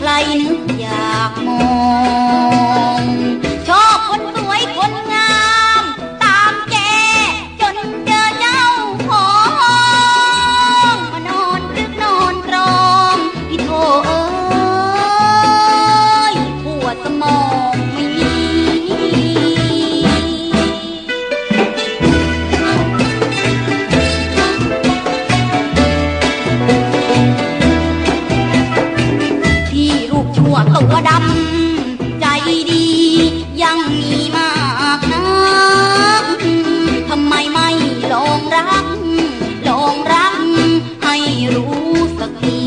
lain yang หัวตัวดำ ใจดียังมีมากนักทำไมไม่ลองรัก ลองรัก ให้รู้สักที